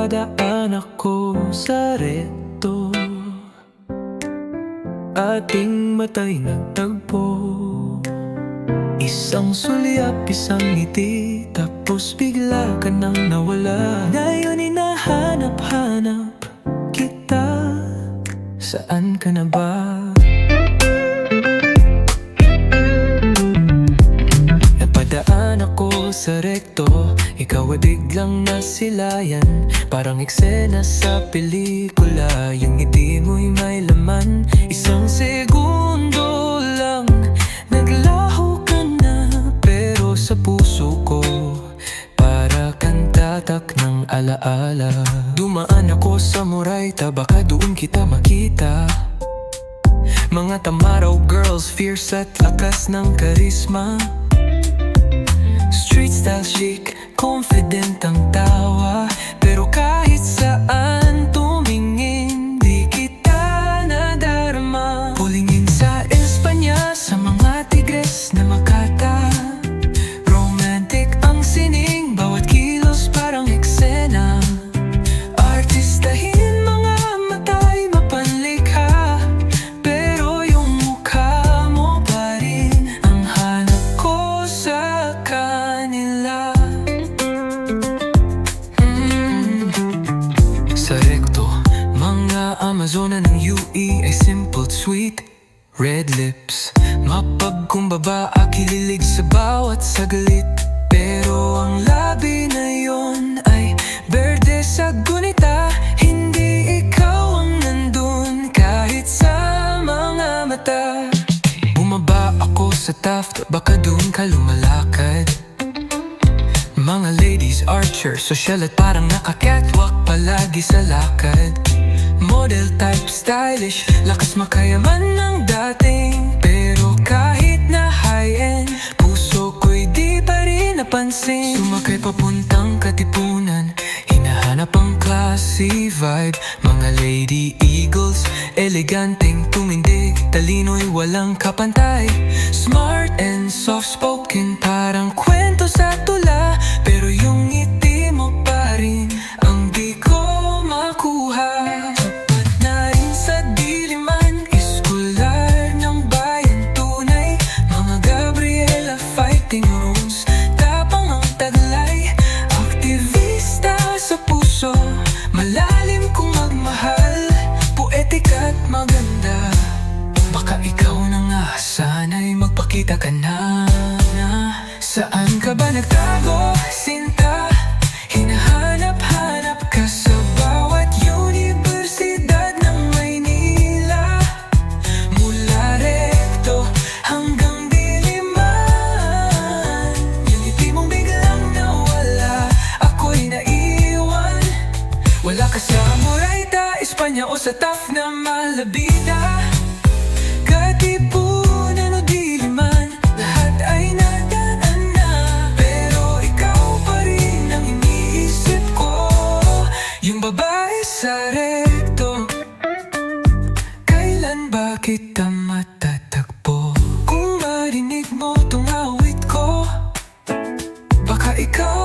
Napadaan ako sa reto. Ating matay nagtagpo Isang sulyap, isang ngiti Tapos bigla ka nang nawala. Ngayon hinahanap-hanap kita. Saan ka na ba? Sa rekto. Ikaw ay biglang nasilayan. Parang eksena sa pelikula. Yung ngiti mo'y may laman. Isang segundo lang. Naglaho ka na Pero sa puso ko Para kang tatak ng alaala. Dumaan ako sa Moraita Baka doon kita makita. Mga tamaraw girls, fierce at lakas ng karisma Kristal schick, Konfetti. Sweet Red lips, mapagkumbaba Kililig sa bawat saglit. Pero ang labi na yon ay Berde sa gunita. Hindi ikaw ang nandun Kahit sa mga mata. Bumaba ako sa Taft Baka doon ka lumalakad. Mga ladies archer, social at parang naka-catwalk palagi sa lakad Model type stylish, lakas makayaman ng dating Pero kahit na high-end, puso ko'y di pa rin napansin. Sumakay papuntang katipunan, hinahanap ang classy vibe. Mga lady eagles, eleganteng tumindig Talino'y walang kapantay. Smart and soft-spoken, parang kwento sa tula. Pero yung ngiti Magpakita ka na Saan ka ba nagtago, Sinta? Hinahanap-hanap ka sa bawat universidad ng Maynila. Mula rekto hanggang diliman. Yung ngiti mong biglang nawala Ako'y naiwan. Wala ka sa Moraita, Espanya o sa Taf na Malabi go